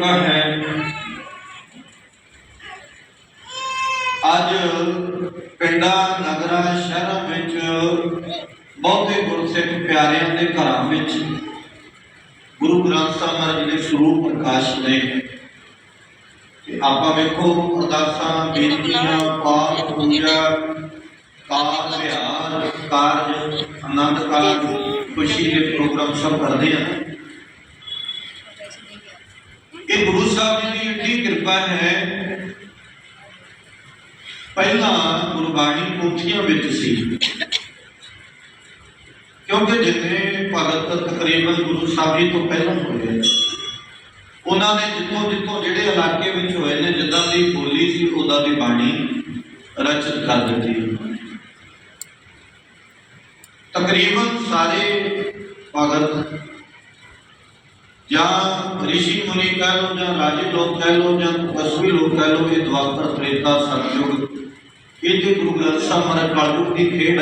ਹੈ? ਅੱਜ ਪਿੰਡਾਂ, ਨਗਰਾਂ, ਸ਼ਹਿਰਾਂ ਵਿੱਚ ਬਹੁਤੇ ਗੁਰਸਿੱਖ ਪਿਆਰਿਆਂ ਦੇ ਘਰਾਂ ਵਿੱਚ ਗੁਰੂ ਗ੍ਰੰਥ ਸਾਹਿਬ ਜੀ ਦੇ ਸਰੂਪ ਪ੍ਰਕਾਸ਼ ਨੇ। ਤੇ ਆਪਾਂ ਵੇਖੋ ਅਰਦਾਸਾਂ, ਬੇਨਤੀਆਂ, ਪਾਠ, ਪੂਜਾ, ਕਾਰ, ਵਿਹਾਰ, ਕਾਰਜ, ਆਨੰਦ ਕਾਰਜ, ਖੁਸ਼ੀ ਦੇ ਪ੍ਰੋਗਰਾਮ ਸਭ ਕਰਦੇ ਆ। ਇਹ ਗੁਰੂ ਸਾਹਿਬ ਜੀ ਦੀ ਏਡੀ ਕਿਰਪਾ ਹੈ। ਪਹਿਲਾਂ ਗੁਰਬਾਣੀ ਪੋਥੀਆਂ ਵਿੱਚ ਸੀ। ਕਿਉਂਕਿ ਜਿੰਨੇ ਭਗਤ ਤਕਰੀਬਨ ਗੁਰੂ ਸਾਹਿਬ ਜੀ ਤੋਂ ਪਹਿਲਾਂ ਹੋਏ ਉਹਨਾਂ ਨੇ ਜਿੱਥੋਂ ਜਿੱਥੋਂ ਜਿਹੜੇ ਇਲਾਕੇ ਵਿੱਚ ਹੋਏ ਨੇ, ਜਿੱਦਾਂ ਦੀ ਬੋਲੀ ਸੀ, ਉਹਦਾ ਦੀ ਬਾਣੀ ਰਚਿਤ ਕਰ ਦਿੱਤੀ। ਤਕਰੀਬਨ ਸਾਰੇ ਭਗਤ ਜਾਂ ਰਿਸ਼ੀ ਮੁਨੀ ਕਹਿ ਲੋ ਜਾਂ ਰਾਜੇ ਲੋਕ ਕਹਿ ਲੋ ਜਾਂ ਤਪਸਵੀ ਲੋਕ ਕਹਿ ਲੋ ਇਹ ਦਵਾਪਰ ਤ੍ਰੇਤਾ ਸਤਯੁਗ। ਇਹ ਤੇ ਗੁਰੂ ਗ੍ਰੰਥ ਸਾਹਿਬ ਮਹਾਰਾਜ ਕਲਯੁਗ ਦੀ ਖੇਡ ਹੈ।